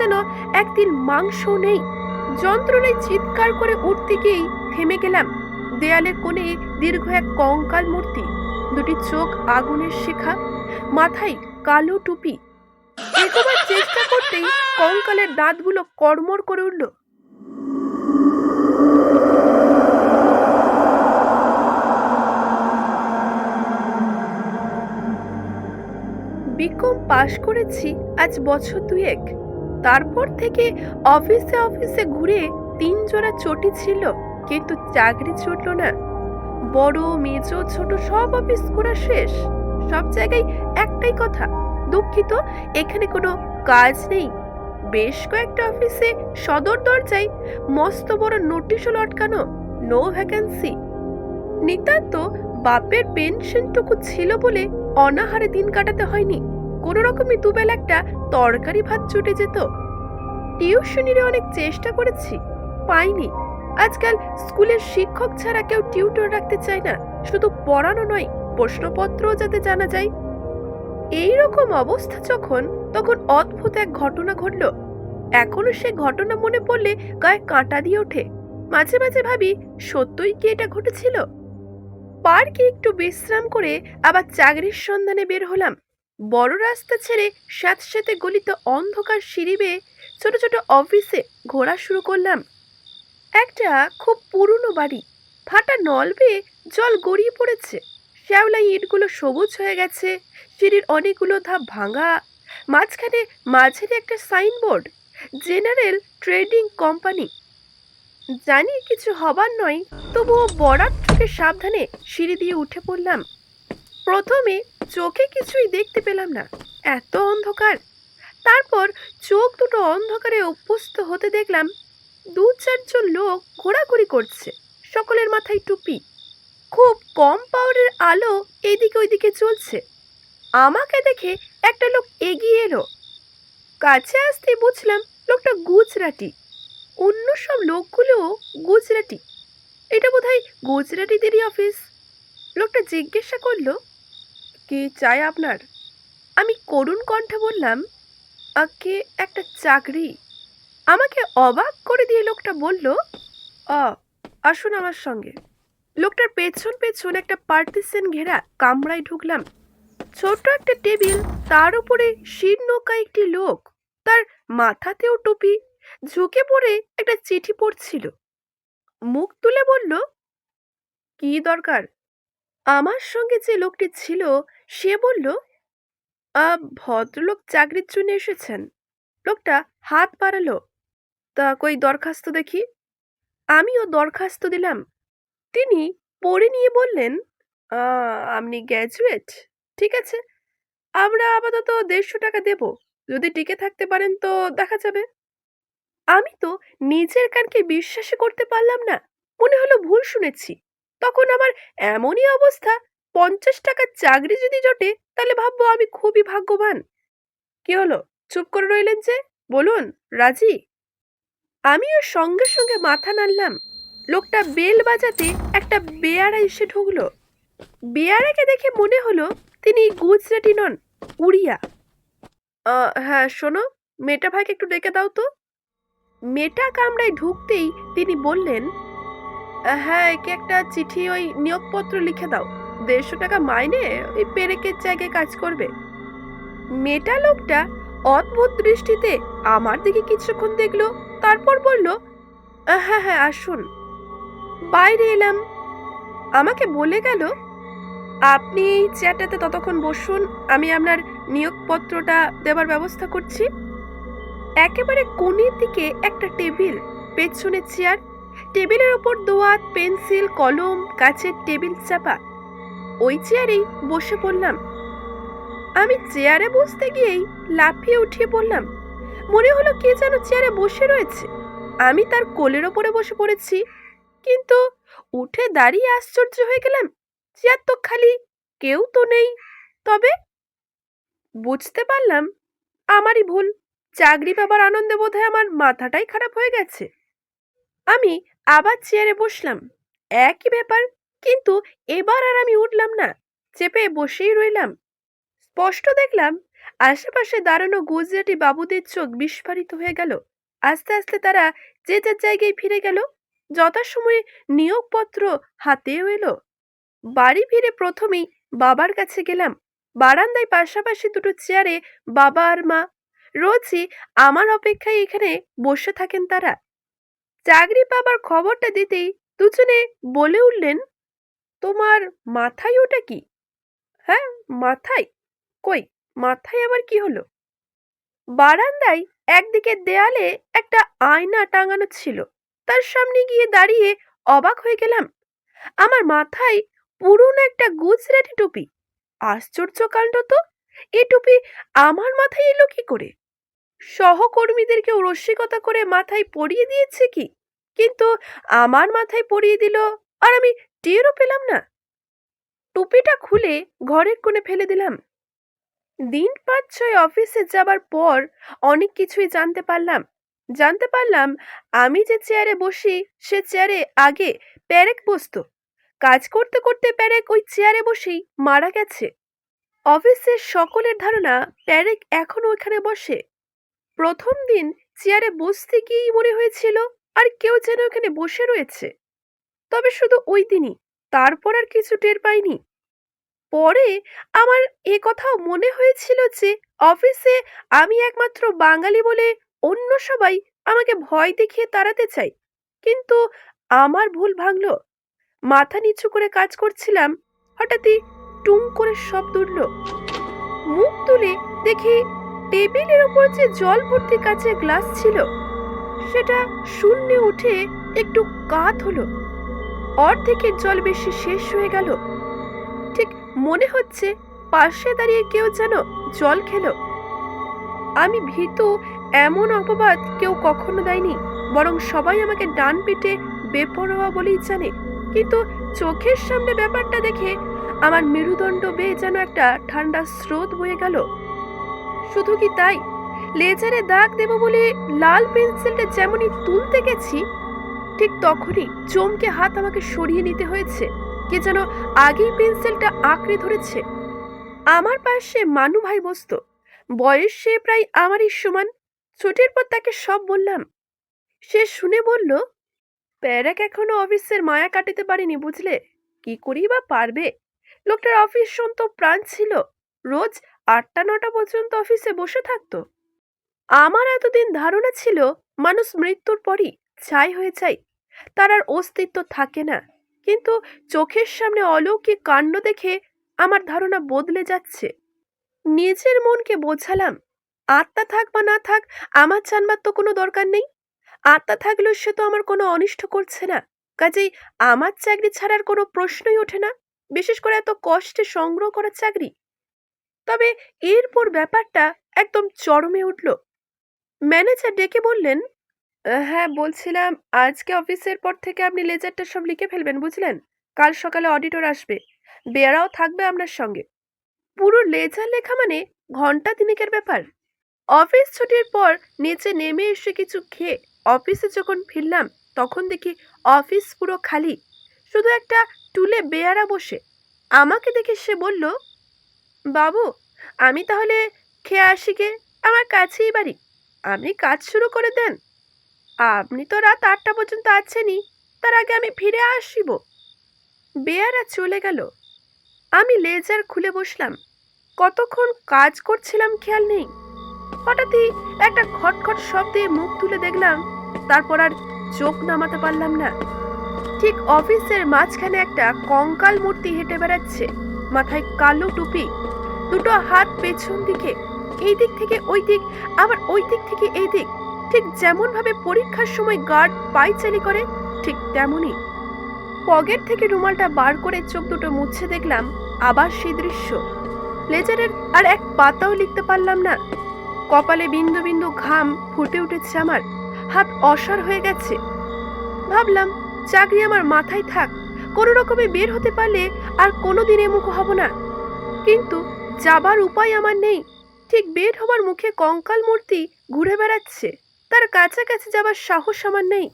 যেন একদিন মাংস নেই। যন্ত্রণায় চিৎকার করে উঠতে গিয়েই থেমে গেলাম। দেয়ালের কোণে দীর্ঘ এক কঙ্কাল মূর্তি, দুটি চোখ আগুনের শিখা, মাথায় কালো টুপি। এগোবার চেষ্টা করতেই কঙ্কালের দাঁতগুলো কড়মড় করে উঠল। বিকম পাশ করেছি আজ বছর দুয়েক। তারপর থেকে অফিসে অফিসে ঘুরে তিন জোড়া চটি ছিল, কিন্তু চাকরি ছুটলো না। বড়, মেজ, ছোট সব অফিস ঘোরা শেষ। সব জায়গায় একটাই কথা, দুঃখিত, এখানে কোনো কাজ নেই। বেশ কয়েকটা অফিসে সদর দরজায় মস্ত বড় নোটিশও লটকানো নো ভ্যাকেন্সি নিতান্ত বাপের পেনশনটুকু ছিল বলে অনাহারে দিন কাটাতে হয়নি। কোনো রকমে দুবেলা একটা তরকারি ভাত জুটে যেত। টিউশনিরে অনেক চেষ্টা করেছি, পাইনি। আজকাল স্কুলের শিক্ষক ছাড়া কেউ টিউটর রাখতে চায় না, শুধু পড়ানো নয়, প্রশ্নপত্রও যাতে জানা যায়। এই রকম অবস্থা যখন, তখন অদ্ভুত এক ঘটনা ঘটল। এখনও সে ঘটনা মনে পড়লে গায়ে কাঁটা দিয়ে ওঠে। মাঝে মাঝে ভাবি, সত্যই কি এটা ঘটেছিল? পার্কে একটু বিশ্রাম করে আবার চাকরির সন্ধানে বের হলাম। বড় রাস্তা ছেড়ে স্যাঁতস্যাঁতে গলিত অন্ধকার সিঁড়ি বেয়ে ছোট ছোট অফিসে ঘোরা শুরু করলাম। একটা খুব পুরনো বাড়ি, ফাটা নল বেয়ে জল গড়িয়ে পড়েছে। শ্যাওলা ইটগুলো সবুজ হয়ে গেছে, সিঁড়ির অনেকগুলো ধাপ ভাঙা। মাঝখানে মাঝের একটা সাইনবোর্ড জেনারেল ট্রেডিং কোম্পানি জানি কিছু হবার নয়, তবুও বরাত চোখে সাবধানে সিঁড়ি দিয়ে উঠে পড়লাম। প্রথমে চোখে কিছুই দেখতে পেলাম না। এত অন্ধকার। তারপর চোখ দুটো অন্ধকারে অভ্যস্ত হতে দেখলাম দু চারজন লোক ঘোরাঘুরি করছে, সকলের মাথায় টুপি। খুব কম পাওয়ারের আলো এদিকে ওইদিকে চলছে। আমাকে দেখে একটা লোক এগিয়ে এলো। কাছে আসতে বুঝলাম লোকটা গুজরাটি। অন্য সব লোকগুলোও গুজরাটি। এটা বোধহয় গুজরাটিদেরই অফিস। লোকটা জিজ্ঞাসা করল কি চাই আপনার? আমি করুণ কণ্ঠে বললাম আকে একটা চাকরি। আমাকে অবাক করে দিয়ে লোকটা বলল অ আসুন আমার সঙ্গে। লোকটার পেছন পেছন একটা পার্টিশন ঘেরা কামরায় ঢুকলাম। ছোট্ট একটা টেবিল, তার উপরে শীর্ণ একটি লোক, তার মাথাতেও টুপি, ঝুঁকে পড়ে একটা চিঠি পড়ছিল। মুখ তুলে বলল, কি দরকার? আমার সঙ্গে যে লোকটি ছিল সে বলল "আ, ভদ্রলোক চাকরির জন্য এসেছেন। লোকটা হাত বাড়ালো। তা কই দরখাস্ত দেখি? আমিও দরখাস্ত দিলাম। তিনি পড়ে নিয়ে বললেন "আ, আপনি গ্র্যাজুয়েট ঠিক আছে? আমরা আপাতত দেড়শো টাকা দেব। যদি টিকে থাকতে পারেন তো দেখা যাবে। আমি তো নিজের কানকে বিশ্বাসই করতে পারলাম না। মনে হলো ভুল শুনেছি। তখন আমার এমনই অবস্থা পঞ্চাশ টাকার চাকরি যদি জোটে তাহলে ভাববো আমি খুবই ভাগ্যবান। কি হলো? চুপ করে রইলেন যে? বলুন রাজি? আমিও সঙ্গে সঙ্গে মাথা নাড়লাম। লোকটা বেল বাজাতে একটা বেয়ারা এসে ঢুকলো। বেয়ারাকে দেখে মনে হলো তিনি গুজরাটি নন উড়িয়া। হ্যাঁ শোনো মেটা ভাইকে একটু ডেকে দাও তো। মেটা কামড়ায় ঢুকতেই তিনি বললেন "আহ, হ্যাঁ একে একটা চিঠি ওই নিয়োগপত্র লিখে দাও। দেড়শো টাকা মাইনে ওই পেরেকের জায়গায় কাজ করবে। মেটা লোকটা অদ্ভুত দৃষ্টিতে আমার দিকে কিছুক্ষণ দেখল, তারপর বলল হ্যাঁ হ্যাঁ আসুন। বাইরে এলাম। আমাকে বলে গেল? আপনি এই চেয়ারটাতে ততক্ষণ বসুন, আমি আপনার নিয়োগপত্রটা দেবার ব্যবস্থা করছি। একেবারে কোণের দিকে একটা টেবিল পেছনে চেয়ার টেবিলের ওপর দোয়াত পেন্সিল, কলম, কাচের টেবিল চাপা। ওই চেয়ারেই বসে পড়লাম। আমি চেয়ারে বসতে গিয়েই লাফিয়ে উঠিয়ে পড়লাম। মনে হলো কে যেন চেয়ারে বসে রয়েছে। আমি তার কোলের ওপরে বসে পড়েছি। কিন্তু উঠে দাঁড়িয়ে আশ্চর্য হয়ে গেলাম, চেয়ার তো খালি, কেউ তো নেই। তবে বুঝতে পারলাম, আমারই ভুল। চাকরি পাবার আনন্দে বোধহয় আমার মাথাটাই খারাপ হয়ে গেছে। আমি আবার চেয়ারে বসলাম। একই ব্যাপার, কিন্তু এবার আর আমি উঠলাম না, চেপে বসেই রইলাম। স্পষ্ট দেখলাম, আশেপাশে দাঁড়ানো গুজরাটি বাবুদের চোখ বিস্ফারিত হয়ে গেল। আস্তে আস্তে তারা যে যার জায়গায় ফিরে গেল, যথাসময়ে নিয়োগপত্র হাতেও এলো। বাড়ি ফিরে প্রথমেই বাবার কাছে গেলাম। বারান্দায় পাশাপাশি দুটো চেয়ারে বাবা আর মা। রোজই আমার অপেক্ষায় এখানে বসে থাকেন তারা। চাকরি পাবার খবরটা দিতেই দুজনে বলে উঠলেন, তোমার মাথায় ওটা কি? হ্যাঁ মাথায়। কই, মাথায় আবার কি হলো? বারান্দায় একদিকে দেয়ালে একটা আয়না টাঙানো ছিল, তার সামনে গিয়ে দাঁড়িয়ে অবাক হয়ে গেলাম। আমার মাথায় পুরনো একটা গুজরাটি টুপি। আশ্চর্য কাণ্ড তো! এ টুপি আমার মাথায় এলো কি করে? সহকর্মীদেরকেও রসিকতা করে মাথায় পরিয়ে দিয়েছে কি? কিন্তু আমার মাথায় পরিয়ে দিল আর আমি টেরও পেলাম না। টুপিটা খুলে ঘরের কোণে ফেলে দিলাম। দিন পাঁচ ছয় অফিসে যাবার পর অনেক কিছুই জানতে পারলাম। জানতে পারলাম আমি যে চেয়ারে বসি, সে চেয়ারে আগে প্যারেক বসতো। কাজ করতে করতে প্যারেক ওই চেয়ারে বসেই মারা গেছে। অফিসের সকলের ধারণা প্যারেক এখনও ওইখানে বসে। প্রথম দিন চেয়ারে বসতে গিয়েই মনে হয়েছিল, আর কেউ যেন ওখানে বসে রয়েছে। তবে শুধু ওই দিনই, তারপর আর কিছু টের পাইনি। পরে আমার এ কথাও মনে হয়েছিল যে, অফিসে আমি একমাত্র বাঙালি বলে অন্য সবাই আমাকে ভয় দেখিয়ে তাড়াতে চাই কিন্তু আমার ভুল ভাঙলো। মাথা নিচু করে কাজ করছিলাম, হঠাৎই টুং করে শব্দ উঠল। মুখ তুলে দেখি টেবিলের ওপর যে জল ভর্তি কাচের গ্লাস ছিল, সেটা শূন্যে উঠে একটু কাত হলো। অর্ধেকের জল বেশি শেষ হয়ে গেল। ঠিক মনে হচ্ছে পাশে দাঁড়িয়ে কেউ যেন জল খেলো। আমি ভীতু, এমন অপবাদ কেউ কখনো দেয়নি, বরং সবাই আমাকে ডান পিটে বেপরোয়া বলেই জানে। কিন্তু চোখের সামনে ব্যাপারটা দেখে আমার মেরুদণ্ড বেয়ে যেন একটা ঠান্ডা স্রোত বয়ে গেল। শুধু কি তাই? লেজারে দাগ দেব বলে লাল পেন্সিলটা যেমনই তুলতে গেছি, ঠিক তখনই চমকে হাত আমাকে সরিয়ে নিতে হয়েছে। কে যেন আগেই পেন্সিলটা আঁকড়ে ধরেছে। আমার পাশে মানু ভাই বসতো। বয়স সে প্রায় আমারই সমান। ছুটির পর তাকে সব বললাম। সে শুনে বলল, প্যারাক এখনও অফিসের মায়া কাটাতে পারেনি বুঝলে? কি করি বা পারবে? লোকটার অফিস সন্ত প্রাণ ছিল। রোজ আটটা নটা পর্যন্ত অফিসে বসে থাকতো। আমার এতদিন ধারণা ছিল মানুষ মৃত্যুর পরই ছাই হয়ে যায়, তার আর অস্তিত্ব থাকে না। কিন্তু চোখের সামনে অলৌকিক কাণ্ড দেখে আমার ধারণা বদলে যাচ্ছে। নিজের মনকে বোঝালাম, আত্মা থাক বা না থাক, আমার জানবার তো কোনো দরকার নেই। আত্মা থাকলেও সে তো আমার কোনো অনিষ্ট করছে না, কাজেই আমার চাকরি ছাড়ার কোনো প্রশ্নই ওঠে না। বিশেষ করে এত কষ্টে সংগ্রহ করার চাকরি তবে এরপর ব্যাপারটা একদম চরমে উঠল। ম্যানেজার ডেকে বললেন হ্যাঁ বলছিলাম আজকে অফিসের পর থেকে আপনি লেজারটা সব লিখে ফেলবেন, বুঝলেন? কাল সকালে অডিটর আসবে। বেয়ারাও থাকবে আপনার সঙ্গে। পুরো লেজার লেখা মানে ঘণ্টা তিনেকের ব্যাপার। অফিস ছুটির পর নিচে নেমে এসে কিছু খেয়ে অফিসে যখন ফিরলাম, তখন দেখি অফিস পুরো খালি। শুধু একটা টুলে বেয়ারা বসে। আমাকে দেখে সে বলল বাবু, আমি তাহলে খেয়ে আসি গে, আমার কাছেই বাড়ি। আপনি কাজ শুরু করে দেন। আপনি তো রাত আটটা পর্যন্ত আছেনই, তার আগে আমি ফিরে আসিব। বেয়ারা চলে গেল। আমি লেজার খুলে বসলাম। কতক্ষণ কাজ করছিলাম খেয়াল নেই। হঠাৎই একটা খটখট শব্দে মুখ তুলে দেখলাম, তারপর আর চোখ নামাতে পারলাম না। ঠিক অফিসের মাঝখানে একটা কঙ্কাল মূর্তি হেঁটে বেড়াচ্ছে। মাথায় কালো টুপি, দুটো হাত পেছন দিকে, এই দিক থেকে ওই দিক, আবার ওই দিক থেকে এই দিক। ঠিক যেমন ভাবে পরীক্ষার সময় গার্ড পাইচালি করে, ঠিক তেমনই। পকেট থেকে রুমালটা বার করে চোখ দুটো মুছে দেখলাম, আবার সেই দৃশ্য। লেজারের আর এক পাতাও লিখতে পারলাম না। কপালে বিন্দু বিন্দু ঘাম ফুটে উঠেছে আমার, হাত অসার হয়ে গেছে। ভাবলাম, চাকরি আমার মাথায় থাক কোনো রকমে বের হতে পারলে আর কোনোদিন এমুখ হব না। কিন্তু যাবার উপায় আমার নেই। ঠিক বের হবার মুখে কঙ্কাল মূর্তি ঘুরে বেড়াচ্ছে। তার কাছাকাছি যাবার সাহস আমার নেই।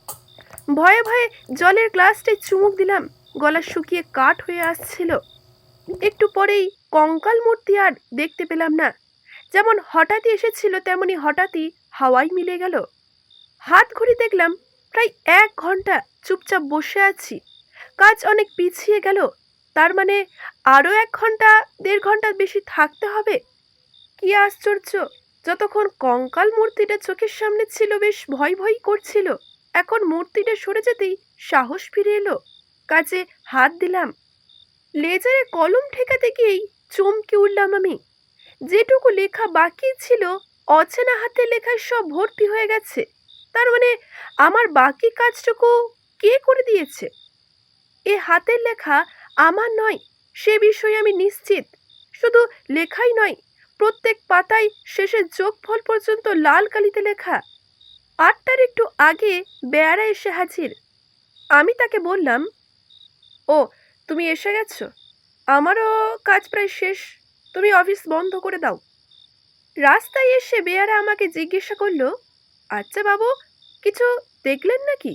ভয়ে ভয়ে জলের গ্লাসটায় চুমুক দিলাম। গলা শুকিয়ে কাঠ হয়ে আসছিল। একটু পরেই কঙ্কাল মূর্তি আর দেখতে পেলাম না। যেমন হঠাৎই এসেছিল, তেমনি হঠাৎই হাওয়ায় মিলে গেল। হাত ঘড়ি দেখলাম, প্রায় এক ঘণ্টা চুপচাপ বসে আছি। কাজ অনেক পিছিয়ে গেল, তার মানে আরও এক ঘণ্টা, দেড় ঘণ্টা বেশি থাকতে হবে? কি আশ্চর্য! যতক্ষণ কঙ্কাল মূর্তিটা চোখের সামনে ছিল, বেশ ভয় ভয় করছিল। এখন মূর্তিটা সরে যেতেই সাহস ফিরে এলো। কাজে হাত দিলাম। লেজারে কলম ঠেকাতে গিয়েই চমকে উঠলাম আমি। যেটুকু লেখা বাকি ছিল, অচেনা হাতে লেখায় সব ভর্তি হয়ে গেছে। তার মানে আমার বাকি কাজটুকু কে করে দিয়েছে? এ হাতের লেখা আমার নয়, সে বিষয়ে আমি নিশ্চিত। শুধু লেখাই নয়, প্রত্যেক পাতায় শেষের যোগফল পর্যন্ত লাল কালিতে লেখা। আটটার একটু আগে বেয়ারা এসে হাজির। আমি তাকে বললাম, ও, তুমি এসে গেছো? আমারও কাজ প্রায় শেষ। তুমি অফিস বন্ধ করে দাও। রাস্তায় এসে বেয়ারা আমাকে জিজ্ঞাসা করল আচ্ছা বাবু, কিছু দেখলেন নাকি?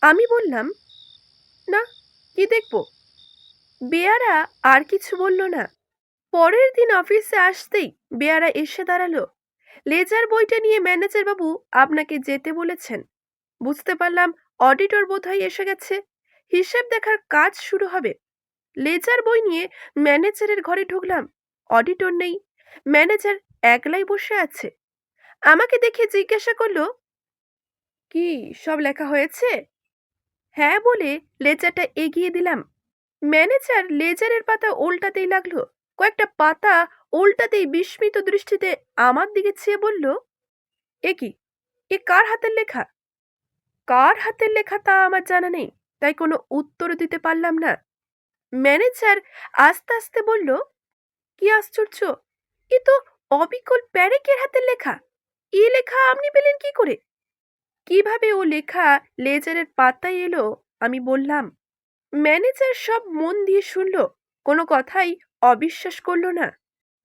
আমি বললাম না, কি দেখব? বেয়ারা আর কিছু বলল না। পরের দিন অফিসে আসতেই বেয়ারা এসে দাঁড়াল। লেজার বইটা নিয়ে ম্যানেজার বাবু আপনাকে যেতে বলেছেন। বুঝতে পারলাম অডিটর বোধহয় এসে গেছে। হিসেব দেখার কাজ শুরু হবে। লেজার বই নিয়ে ম্যানেজারের ঘরে ঢুকলাম। অডিটর নেই। ম্যানেজার একলাই বসে আছে। আমাকে দেখে জিজ্ঞাসা করল, কি সব লেখা হয়েছে? হ্যাঁ বলে লেজারটা এগিয়ে দিলাম। ম্যানেজার লেজারের পাতা উল্টাতেই লাগল। কয়েকটা পাতা উল্টাতেই বিস্মিত দৃষ্টিতে আমার দিকে চেয়ে বলল, এ কি? এ কার হাতের লেখা? কার হাতের লেখা তা আমার জানা নেই, তাই কোনো উত্তর দিতে পারলাম না। ম্যানেজার আস্তে আস্তে বলল, কি আশ্চর্য! এ তো অবিকল প্যারেকের হাতের লেখা। এ লেখা আপনি পেলেন কি করে? কীভাবে ও লেখা লেজারের পাতায় এলো? আমি বললাম, ম্যানেজার সব মন দিয়ে শুনল, কোনো কথাই অবিশ্বাস করল না।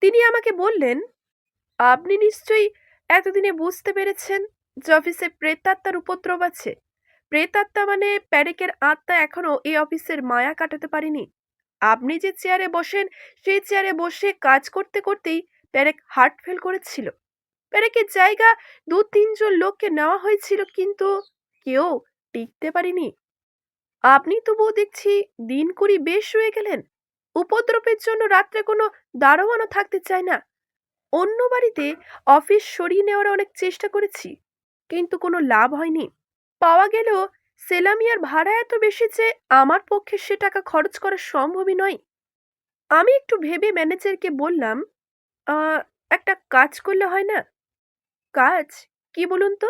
তিনি আমাকে বললেন, আপনি নিশ্চয়ই এতদিনে বুঝতে পেরেছেন যে অফিসে প্রেতাত্মার উপদ্রব আছে। প্রেতাত্মা মানে প্যারেকের আত্মা এখনও এই অফিসের মায়া কাটাতে পারেনি। আপনি যে চেয়ারে বসেন, সেই চেয়ারে বসে কাজ করতে করতেই প্যারেক হার্ট ফেল করেছিল। প্যারেকের জায়গা দু তিনজন লোককে নেওয়া হয়েছিল, কিন্তু কেউ টিকতে পারেনি। আপনি তবুও দেখছি দিন কুড়ি বেশ হয়ে গেলেন। উপদ্রবের জন্য রাত্রে কোনো দারোয়ানও থাকতে চায় না। অন্য বাড়িতে অফিস সরিয়ে নেওয়ার অনেক চেষ্টা করেছি, কিন্তু কোনো লাভ হয়নি। পাওয়া গেলেও সেলামিয়ার ভাড়া এত বেশি যে আমার পক্ষে সে টাকা খরচ করা সম্ভবই নয়। আমি একটু ভেবে ম্যানেজারকে বললাম একটা কাজ করলে হয় না? কাজ? কি বলুন তো?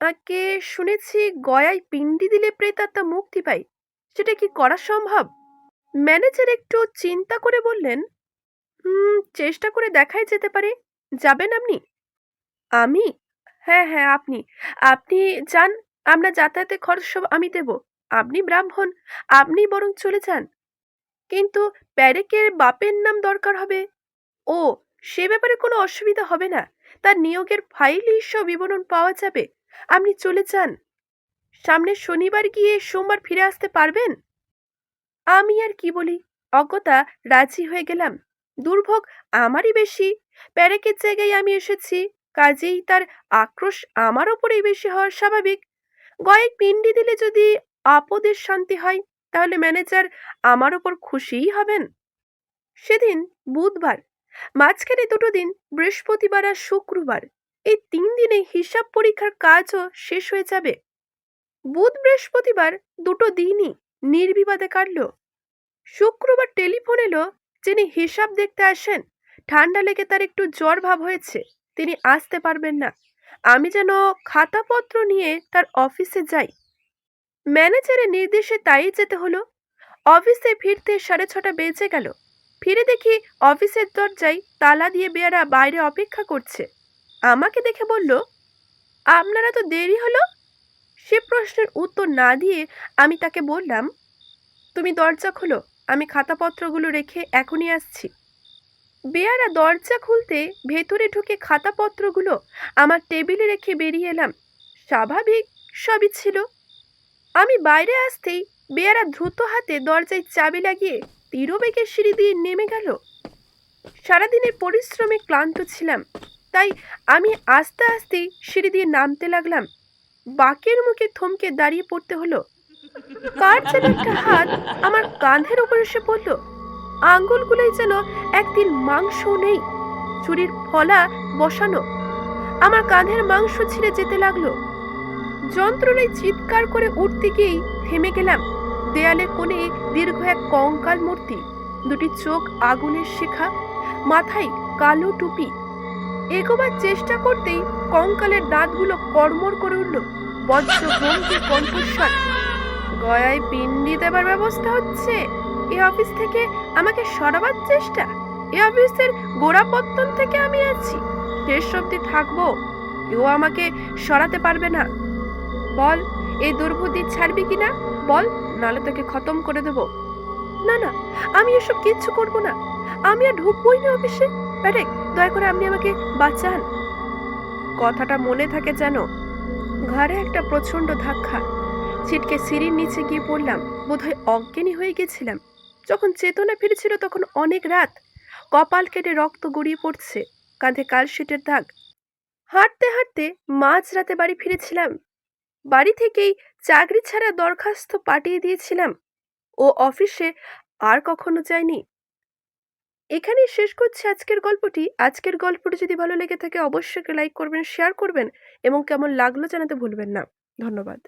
আগে শুনেছি গয়ায় পিণ্ডি দিলে প্রেতাত্মা মুক্তি পায়। সেটা কি করা সম্ভব? ম্যানেজার একটু চিন্তা করে বললেন, হুম, চেষ্টা করে দেখাই যেতে পারে। যাবেন আপনি? আমি? হ্যাঁ হ্যাঁ আপনি। আপনি যান, আমরা যাতায়াতের খরচ সব আমি দেব। আপনি ব্রাহ্মণ, আপনি বরং চলে যান। কিন্তু প্যারেকের বাপের নাম দরকার হবে। ও, সে ব্যাপারে কোনো অসুবিধা হবে না। তার নিয়োগের ফাইলই সব বিবরণ পাওয়া যাবে। আপনি চলে যান। সামনের শনিবার গিয়ে সোমবার ফিরে আসতে পারবেন? আমি আর কি বলি? অজ্ঞতা, রাজি হয়ে গেলাম। দুর্ভোগ আমারই বেশি। প্যারেকের জায়গায় আমি এসেছি। কাজেই তার আক্রোশ আমার ওপরেই বেশি হওয়ার স্বাভাবিক। কয়েক পিন্ডি দিলে যদি আপদের শান্তি হয়, তাহলে ম্যানেজার আমার ওপর খুশিই হবেন। সেদিন বুধবার মাঝখানে দুটো দিন, বৃহস্পতিবার আর শুক্রবার। এই তিন দিনে হিসাব পরীক্ষার কাজও শেষ হয়ে যাবে। বুধ বৃহস্পতিবার দুটো দিনই নির্বিবাদে কাটল। শুক্রবার টেলিফোন এলো যিনি হিসাব দেখতে আসেন। ঠান্ডা লেগে তার একটু জ্বর ভাব হয়েছে, তিনি আসতে পারবেন না। আমি যেন খাতাপত্র নিয়ে তার অফিসে যাই। ম্যানেজারের নির্দেশে তাই যেতে হলো। অফিসে ফিরতে সাড়ে ছটা বেজে গেল। ফিরে দেখি অফিসের দরজায় তালা দিয়ে বেয়ারা বাইরে অপেক্ষা করছে। আমাকে দেখে বলল, আপনারা তো দেরি হলো? সে প্রশ্নের উত্তর না দিয়ে আমি তাকে বললাম, তুমি দরজা খোলো, আমি খাতাপত্রগুলো রেখে এখনই আসছি। বেয়ারা দরজা খুলতে ভেতরে ঢুকে খাতাপত্রগুলো আমার টেবিলে রেখে বেরিয়ে এলাম। স্বাভাবিক সবই ছিল। আমি বাইরে আসতেই বেয়ারা দ্রুত হাতে দরজায় চাবি লাগিয়ে তীরবেগের সিঁড়ি দিয়ে নেমে গেল। সারাদিনের পরিশ্রমে ক্লান্ত ছিলাম, তাই আমি আস্তে আস্তে সিঁড়ি দিয়ে নামতে লাগলাম। বাকের মুখে থমকে দাঁড়িয়ে পড়তে হলো। কার যেন একটা হাত আমার কাঁধের উপর এসে পড়ল। আঙ্গুলগুলোই যেন একদিন মাংস নেই, চুরির ফলা বসানো। আমার কাঁধের মাংস ছিঁড়ে যেতে লাগল। যন্ত্রণায় চিৎকার করে উঠতে গিয়েই থেমে গেলাম। দেয়ালে কোণে দীর্ঘ এক কঙ্কাল মূর্তি, দুটি চোখ আগুনের শিখা, মাথায় কালো টুপি। এগোবার চেষ্টা করতেই কঙ্কালের দাঁতগুলো কড়মড় করে উঠল, বজ্র গম্ভীর কণ্ঠস্বর। গয়ায় পিন্ডি দেবার ব্যবস্থা হচ্ছে? এ অফিস থেকে আমাকে সরাবার চেষ্টা? এ অফিসের গোড়াপত্তন থেকে আমি আছি। শেষ অব্দি থাকব, কেউ আমাকে সরাতে পারবে না। বল, এই দুর্বুদ্ধি ছাড়বি কিনা? বল। নালে তোকে খতম করে দেব। না না, আমি এসব কিচ্ছু করব না। আমি আর ঢুকবোই না অফিসে। ব্যাটে দয়া করে আপনি আমাকে বাঁচান। কথাটা মনে থাকে যেন ঘাড়ে একটা প্রচণ্ড ধাক্কা। ছিটকে সিঁড়ির নিচে গিয়ে পড়লাম। বোধহয় অজ্ঞানী হয়ে গেছিলাম। যখন চেতনা ফিরেছিল তখন অনেক রাত। কপাল কেটে রক্ত গড়িয়ে পড়ছে। কাঁধে কালশিটের দাগ। হাঁটতে হাঁটতে মাঝ রাতে বাড়ি ফিরেছিলাম। বাড়ি থেকেই চাকরি ছাড়া দরখাস্ত পাঠিয়ে দিয়েছিলাম। ও অফিসে আর কখনো যায়নি। এখানেই শেষ করছি আজকের গল্পটি। আজকের গল্পটি যদি ভালো লেগে থাকে, অবশ্যই লাইক করবেন, শেয়ার করবেন এবং কেমন লাগল জানাতে ভুলবেন না। ধন্যবাদ।